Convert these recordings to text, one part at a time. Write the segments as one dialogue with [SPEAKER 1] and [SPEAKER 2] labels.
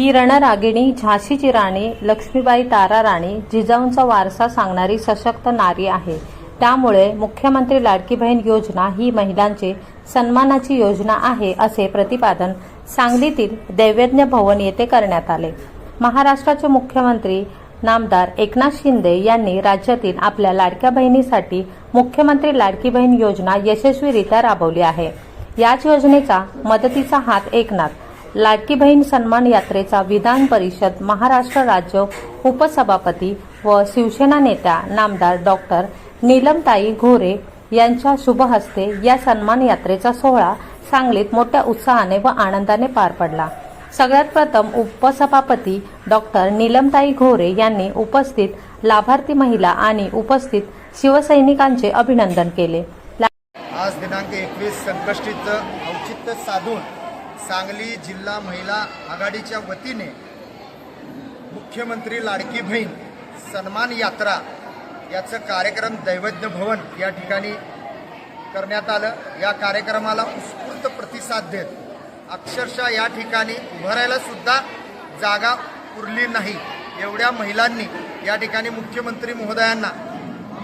[SPEAKER 1] ही रणरागिणी झाशीची राणी लक्ष्मीबाई तारा राणी जिजाऊंचा वारसा सांगणारी सशक्त नारी आहे. त्यामुळे मुख्यमंत्री लाडकी बहीण योजना ही महिलांची सन्मानाची योजना आहे असे प्रतिपादन सांगलीतील दैवेज्ञ भवन येथे करण्यात आले. महाराष्ट्राचे मुख्यमंत्री नामदार एकनाथ शिंदे यांनी राज्यातील आपल्या लाडक्या बहिणीसाठी मुख्यमंत्री लाडकी बहीण योजना यशस्वीरित्या राबवली आहे. याच योजनेचा मदतीचा हात एकनाथ लाडकी बहीण सन्मान यात्रेचा विधान परिषद महाराष्ट्र राज्य उपसभापती व शिवसेना नेत्या नामदार डॉक्टर नीलमताई घोरे यांच्या शुभ हस्ते या सन्मान यात्रेचा सोहळा सांगलीत मोठ्या उत्साहाने व आनंदाने पार पडला. सगळ्यात प्रथम उपसभापती डॉक्टर नीलमताई घोरे यांनी उपस्थित लाभार्थी महिला आणि उपस्थित शिवसैनिकांचे अभिनंदन केले.
[SPEAKER 2] आज दिनांक एकवीस संकष्टीचं औचित्य साधून सांगली जिल्हा महिला आघाडीच्या वतीने मुख्यमंत्री लाडकी बहीण सन्मान यात्रा याचं कार्यक्रम दैवज्ञ भवन या ठिकाणी करण्यात आलं. या कार्यक्रमाला उत्स्फूर्त प्रतिसाद देत अक्षरशः या ठिकाणी उभारायला सुद्धा जागा उरली नाही. एवढ्या महिलांनी या ठिकाणी मुख्यमंत्री महोदयांना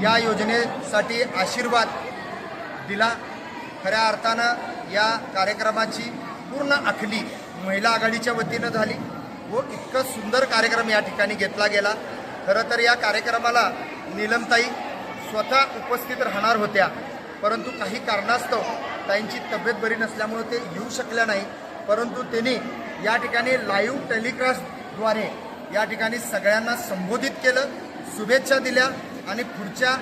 [SPEAKER 2] या योजनेसाठी आशीर्वाद दिला. खऱ्या अर्थानं या कार्यक्रमाची पूर्ण आखली महिला आघाडीच्या वतीनं झाली व इतकं सुंदर कार्यक्रम या ठिकाणी घेतला गेला. खरं तर या कार्यक्रमाला नीलमताई स्वतः उपस्थित राहणार होत्या परंतु काही कारणास्तव ताईंची तब्येत बरी नसल्यामुळे ते येऊ शकल्या नाही. परंतु त्यांनी या ठिकाणी लाईव्ह टेलिकास्टद्वारे या ठिकाणी सगळ्यांना संबोधित केलं शुभेच्छा दिल्या आणि पुढच्या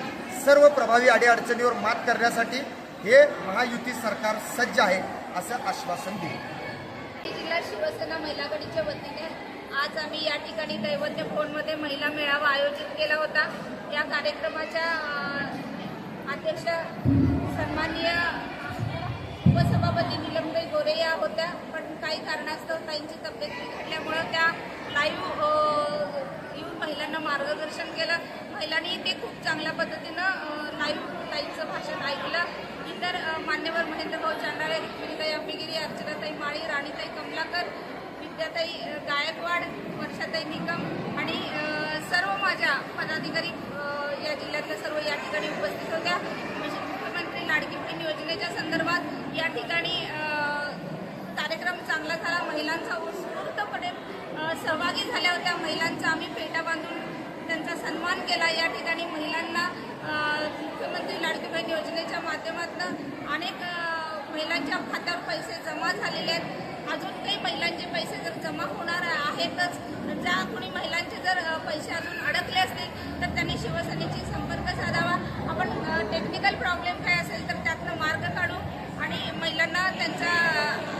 [SPEAKER 2] सर्व प्रभावी अडीअडचणीवर मात करण्यासाठी हे महायुती सरकार सज्ज आहे. असं आश्वासन दिले.
[SPEAKER 3] जिल्हा शिवसेना महिला आघाडीच्या वतीने आज आम्ही या ठिकाणी दैवत्य भवनमध्ये महिला मेळावा आयोजित केला होता. या कार्यक्रमाच्या अध्यक्ष सन्माननीय उपसभापती निलमबाई गोरे या होत्या. पण काही कारणास्तव ताईंची तब्येत बिघडल्यामुळं त्या लाईव्ह येऊन महिलांना मार्गदर्शन केलं. महिलांनी ते खूप चांगल्या पद्धतीनं लाईव्ह ताईंचं भाषण ऐकलं. इतर मान्यवर महेंद्रभाऊ चांडाळे रुक्मिणीताई आंबेगिरी अर्चनाताई माळी राणीताई कमलाकर विद्याताई गायकवाड वर्षाताई निकम आणि सर्व माझ्या पदाधिकारी या जिल्ह्यातल्या सर्व या ठिकाणी उपस्थित होत्या. मुख्यमंत्री लाडकी बहीण योजनेच्या संदर्भात या ठिकाणी कार्यक्रम चांगला झाला. महिलांचा उत्स्फूर्तपणे सहभागी झाल्या होत्या. महिलांचा आम्ही फेटा बांधून त्यांचा सन्मान केला. या ठिकाणी महिलांना अ, मुख्यमंत्री लाडकी बहीण योजनेच्या माध्यमातून अनेक अ, महिलांच्या खात्यावर पैसे जमा झालेले आहेत. अजून काही महिलांचे पैसे जर जमा होणार आहेतच ज्या कोणी महिलांचे जर पैसे अजून अडकले असतील तर त्यांनी शिवसेनेशी संपर्क साधावा. आपण टेक्निकल प्रॉब्लेम काय असेल तर त्यातनं मार्ग काढू आणि महिलांना त्यांचा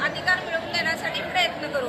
[SPEAKER 3] अधिकार मिळवून देण्यासाठी प्रयत्न करू.